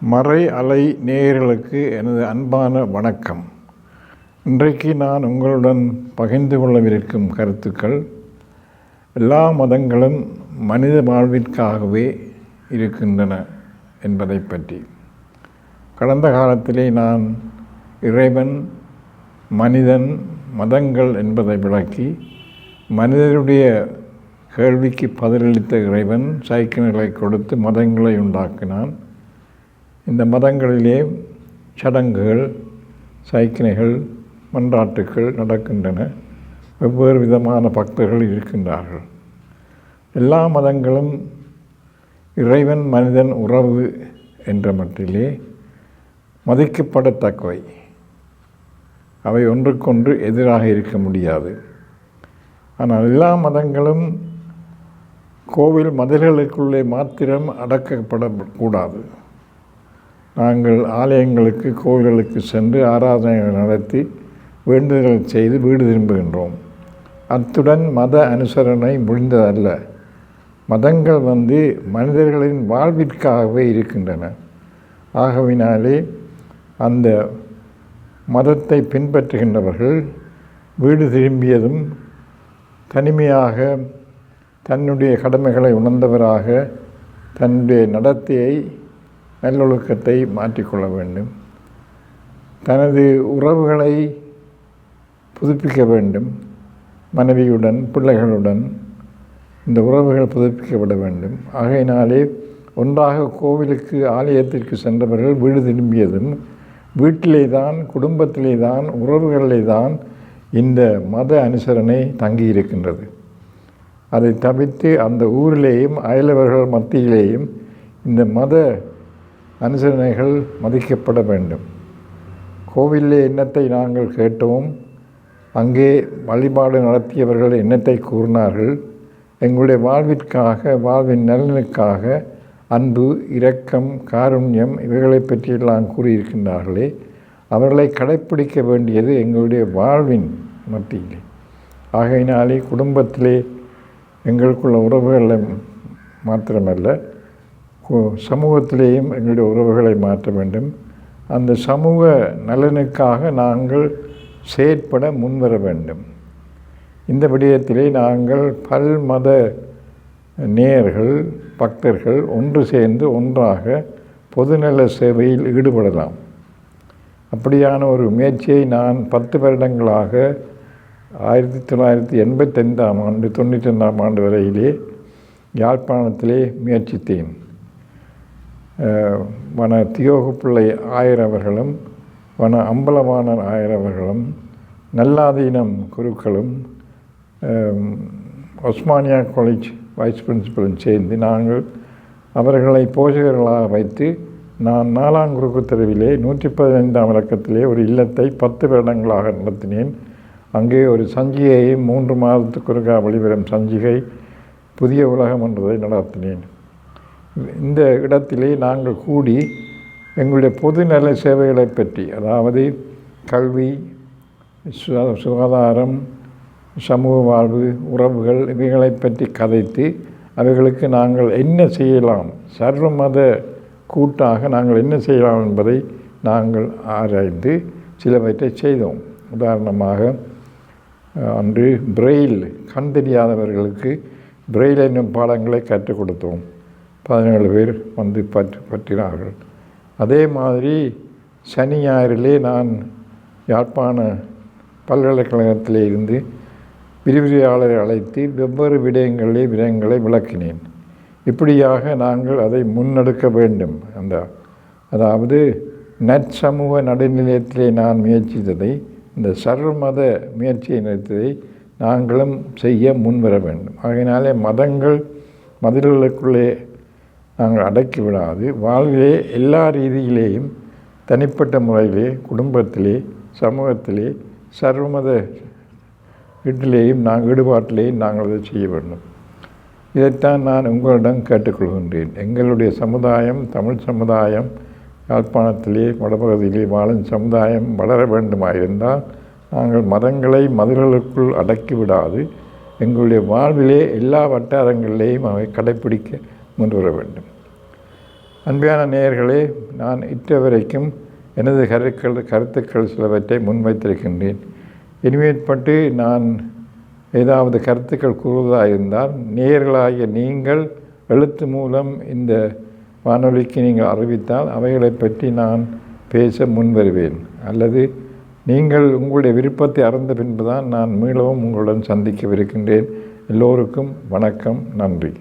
மறை அலை நேயர்களுக்கு எனது அன்பான வணக்கம். இன்றைக்கு நான் உங்களுடன் பகிர்ந்து கொள்ளவிருக்கும் கருத்துக்கள் எல்லா மதங்களும் மனித வாழ்விற்காகவே இருக்கின்றன என்பதை பற்றி. கடந்த காலத்திலே நான் இறைவன் மனிதன் மதங்கள் என்பதை விளக்கி மனிதனுடைய கேள்விக்கு பதிலளித்த இறைவன் சைக்கிள்களை கொடுத்து மதங்களை உண்டாக்கினான். இந்த மதங்களிலே சடங்குகள் சைக்கிணைகள் மன்றாட்டுக்கள் நடக்கின்றன. வெவ்வேறு விதமான பக்தர்கள் இருக்கின்றார்கள். எல்லா மதங்களும் இறைவன் மனிதன் உறவு என்ற மட்டிலே மதிக்கப்படத்தக்கவை. அவை ஒன்றுக்கொன்று எதிராக இருக்க முடியாது. ஆனால் எல்லா மதங்களும் கோவில் மதில்களுக்குள்ளே மாத்திரம் அடக்கப்படக்கூடாது நாங்கள் ஆலயங்களுக்கு கோவில்களுக்கு சென்று ஆராதனைகள் நடத்தி வேண்டுதல்கள் செய்து வீடு திரும்புகின்றோம். அத்துடன் மத அனுசரணை முடிந்ததல்ல. மதங்கள் வந்து மனிதர்களின் வாழ்விற்காகவே இருக்கின்றன. ஆகவினாலே அந்த மதத்தை பின்பற்றுகின்றவர்கள் வீடு திரும்பியதும் தனிமையாக தன்னுடைய கடமைகளை உணர்ந்தவராக தன்னுடைய நடத்தையை நல்லொழுக்கத்தை மாற்றிக்கொள்ள வேண்டும். தனது உறவுகளை புதுப்பிக்க வேண்டும். மனைவியுடன் பிள்ளைகளுடன் இந்த உறவுகள் புதுப்பிக்கப்பட வேண்டும். ஆகையினாலே ஒன்றாக கோவிலுக்கு ஆலயத்திற்கு சென்றவர்கள் வீடு திரும்பியதும் வீட்டிலே தான் குடும்பத்திலே தான் உறவுகளிலே தான் இந்த மத அனுசரணை தங்கியிருக்கின்றது. அதை தவிர்த்து அந்த ஊரிலேயும் அயலவர்கள் மத்தியிலேயும் இந்த மத அனுசரணைகள் மதிக்கப்பட வேண்டும். கோவிலே எண்ணத்தை நாங்கள் கேட்டோம். அங்கே வழிபாடு நடத்தியவர்கள் எண்ணத்தை கூறினார்கள். எங்களுடைய வாழ்விற்காக வாழ்வின் நலனுக்காக அன்பு இரக்கம் காருண்யம் இவைகளை பற்றியெல்லாம் கூறியிருக்கின்றார்களே. அவர்களை கடைப்பிடிக்க வேண்டியது எங்களுடைய வாழ்வின் மத்தியிலே. ஆகையினாலே குடும்பத்திலே எங்களுக்குள்ள உறவுகளை மாத்திரமல்ல சமூகத்திலேயும் எங்களுடைய உறவுகளை மாற்ற வேண்டும். அந்த சமூக நலனுக்காக நாங்கள் செயற்பட முன்வர வேண்டும். இந்த விடயத்திலே நாங்கள் பல் மத நேயர்கள் பக்தர்கள் ஒன்று சேர்ந்து ஒன்றாக பொதுநல சேவையில் ஈடுபடலாம். அப்படியான ஒரு முயற்சியை நான் பத்து வருடங்களாக ஆயிரத்தி தொள்ளாயிரத்தி எண்பத்தைந்தாம் ஆண்டு தொண்ணூற்றி ரெண்டாம் ஆண்டு வரையிலே யாழ்ப்பாணத்திலே முயற்சித்தேன். வன தியோகப்பிள்ளை ஆயர் அவர்களும் வன அம்பலவாணர் ஆயர் அவர்களும் நல்லாதீனம் குருக்களும் ஒஸ்மானியா காலேஜ் வைஸ் பிரின்சிபலும் சேர்ந்து நாங்கள் அவர்களை போஷகர்களாக வைத்து நான் நாலாம் குறுக்கு தெருவிலே நூற்றி பதினைந்தாம் இலக்கத்திலே ஒரு இல்லத்தை பத்து வருடங்களாக நடத்தினேன். அங்கே ஒரு சஞ்சிகையை மூன்று மாதத்துக்கு ஒருக்கா வெளிவரும் சஞ்சிகை புதிய உலகம் என்றதை நடத்தினேன். இந்த இடத்திலே நாங்கள் கூடி எங்களுடைய பொது நல சேவைகளை பற்றி அதாவது கல்வி சுகாதாரம் சமூக வாழ்வு உறவுகள் இவைகளை பற்றி கதைத்து அவைகளுக்கு நாங்கள் என்ன செய்யலாம் சர்வ மத கூட்டாக நாங்கள் என்ன செய்யலாம் என்பதை நாங்கள் ஆராய்ந்து சிலவற்றை செய்தோம். உதாரணமாக அன்று பிரெயில் கண் தெரியாதவர்களுக்கு பிரெயில் என்னும் பாடங்களை கற்றுக் கொடுத்தோம். பதினேழு பேர் வந்து பற்று பற்றினார்கள். அதே மாதிரி சனி ஞாயிறிலே நான் யாழ்ப்பாண பல்கலைக்கழகத்திலே இருந்து விரிவுரையாளரை அழைத்து வெவ்வேறு விடயங்களிலே விடயங்களை விளக்கினேன். இப்படியாக நாங்கள் அதை முன்னெடுக்க வேண்டும் அந்த அதாவது நற்சமூக நடுநிலையத்திலே நான் முயற்சித்ததை இந்த சர்வமத முயற்சியை நிறுத்ததை நாங்களும் செய்ய முன்வர வேண்டும். ஆகையினாலே மதங்கள் மதில்களுக்குள்ளே நாங்கள் அடக்கி விடாது. வாழ்விலே எல்லா ரீதியிலேயும் தனிப்பட்ட முறையிலே குடும்பத்திலே சமூகத்திலே சர்வமத வீட்டிலேயும் நாங்கள் ஈடுபாட்டிலேயும் நாங்கள் அதை செய்ய வேண்டும். இதைத்தான் நான் உங்களிடம் கேட்டுக்கொள்கின்றேன். எங்களுடைய சமுதாயம் தமிழ் சமுதாயம் யாழ்ப்பாணத்திலே வடபகுதியிலே வாழும் சமுதாயம் வளர வேண்டுமாயிருந்தால் நாங்கள் மதங்களை மதில்களுக்குள் அடக்கிவிடாது எங்களுடைய வாழ்விலே எல்லா வட்டாரங்களிலேயும் அவை கடைப்பிடிக்க முன்வர வேண்டும் அன்பான நேயர்களே நான் இற்றவரைக்கும் எனது கருக்கள் கருத்துக்கள் சிலவற்றை முன்வைத்திருக்கின்றேன். இனிமேற்பட்டு நான் ஏதாவது கருத்துக்கள் கூறுவதாக இருந்தால் நேயர்களாகிய நீங்கள் எழுத்து மூலம் இந்த வானொலிக்கு நீங்கள் அறிவித்தால் அவைகளை பற்றி நான் பேச முன்வருவேன். அல்லது நீங்கள் உங்களுடைய விருப்பத்தை அறிந்த பின்புதான் நான் மீளவும் உங்களுடன் சந்திக்கவிருக்கின்றேன். எல்லோருக்கும் வணக்கம் நன்றி.